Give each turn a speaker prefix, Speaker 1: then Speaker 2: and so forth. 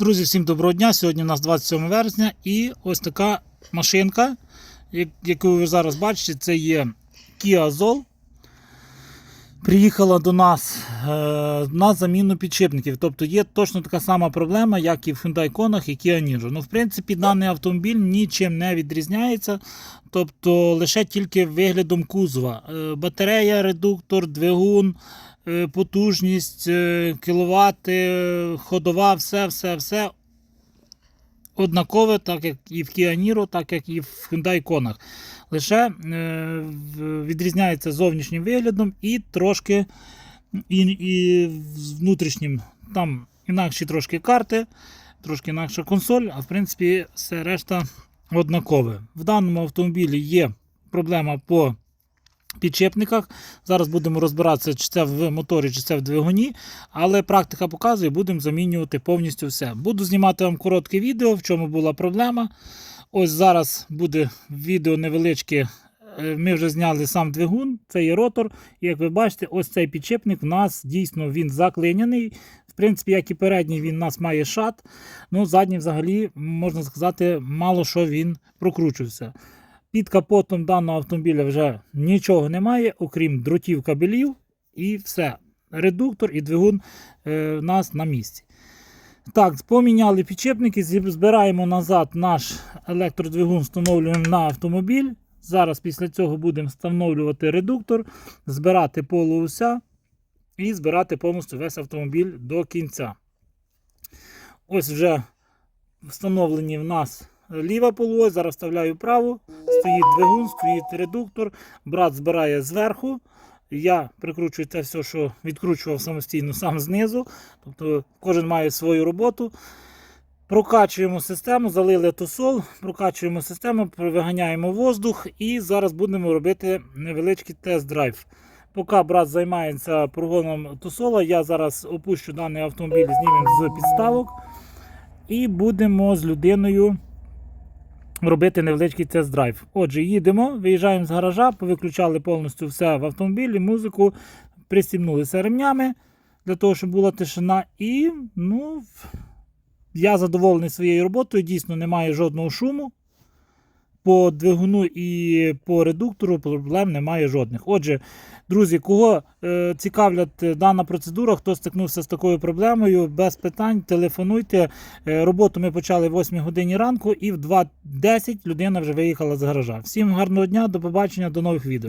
Speaker 1: Друзі, всім доброго дня. Сьогодні у нас 27 вересня і ось така машинка, яку ви зараз бачите, це є Kia Zoll. Приїхала до нас е, на заміну підшипників. Тобто є точно така сама проблема, як і в Hyundai Kona і Kia Niro. Ну, в принципі, даний автомобіль нічим не відрізняється. Тобто лише тільки виглядом кузова. Е, Батарея, редуктор, двигун, потужність, е, кіловати, е, ходова, все, все, все однакове, так як і в Kia Niro, так як і в Hyundai Kona. Лише е, відрізняється зовнішнім виглядом і трошки і, і внутрішнім. Там інакші трошки карти, трошки інакша консоль, а в принципі все решта однакове. В даному автомобілі є проблема по підшипниках. Зараз будемо розбиратися, чи це в моторі, чи це в двигуні. Але практика показує, будемо замінювати повністю все. Буду знімати вам коротке відео, в чому була проблема. Ось зараз буде відео невеличке. Е, Ми вже зняли сам двигун, це є ротор. І як ви бачите, ось цей підшипник в нас дійсно він заклиняний. В принципі, як і передній, він у нас має шат. Ну, задній взагалі, можна сказати, мало що він прокручувався. Під капотом даного автомобіля вже нічого немає, окрім дротів кабелів, і все. Редуктор і двигун е, в нас на місці. Так, поміняли підшипники, зіб- збираємо назад наш електродвигун, встановлюємо на автомобіль. Зараз після цього будемо встановлювати редуктор, збирати полууся і збирати повністю весь автомобіль до кінця. Ось вже встановлені в нас ліва полуось, зараз вставляю праву, стоїть двигун, стоїть редуктор, брат збирає зверху. Я прикручую те все, що відкручував самостійно сам знизу. Тобто кожен має свою роботу. Прокачуємо систему, залили тусол, прокачуємо систему, виганяємо воздух і зараз будемо робити невеличкий тест-драйв. Поки брат займається прогоном тусола, я зараз опущу даний автомобіль, знімемо з підставок і будемо з людиною робити невеличкий тест-драйв. Отже, їдемо, виїжджаємо з гаража, повиключали повністю все в автомобілі, музику, пристібнулися ремнями для того, щоб була тишина. І ну, я задоволений своєю роботою, дійсно немає жодного шуму. По двигуну і по редуктору проблем немає жодних. Отже, друзі, кого е, цікавлять дана процедура, хто стикнувся з такою проблемою, без питань, телефонуйте. Е, роботу ми почали в 8 годині ранку і в 2.10 людина вже виїхала з гаража. Всім гарного дня, до побачення, до нових відео.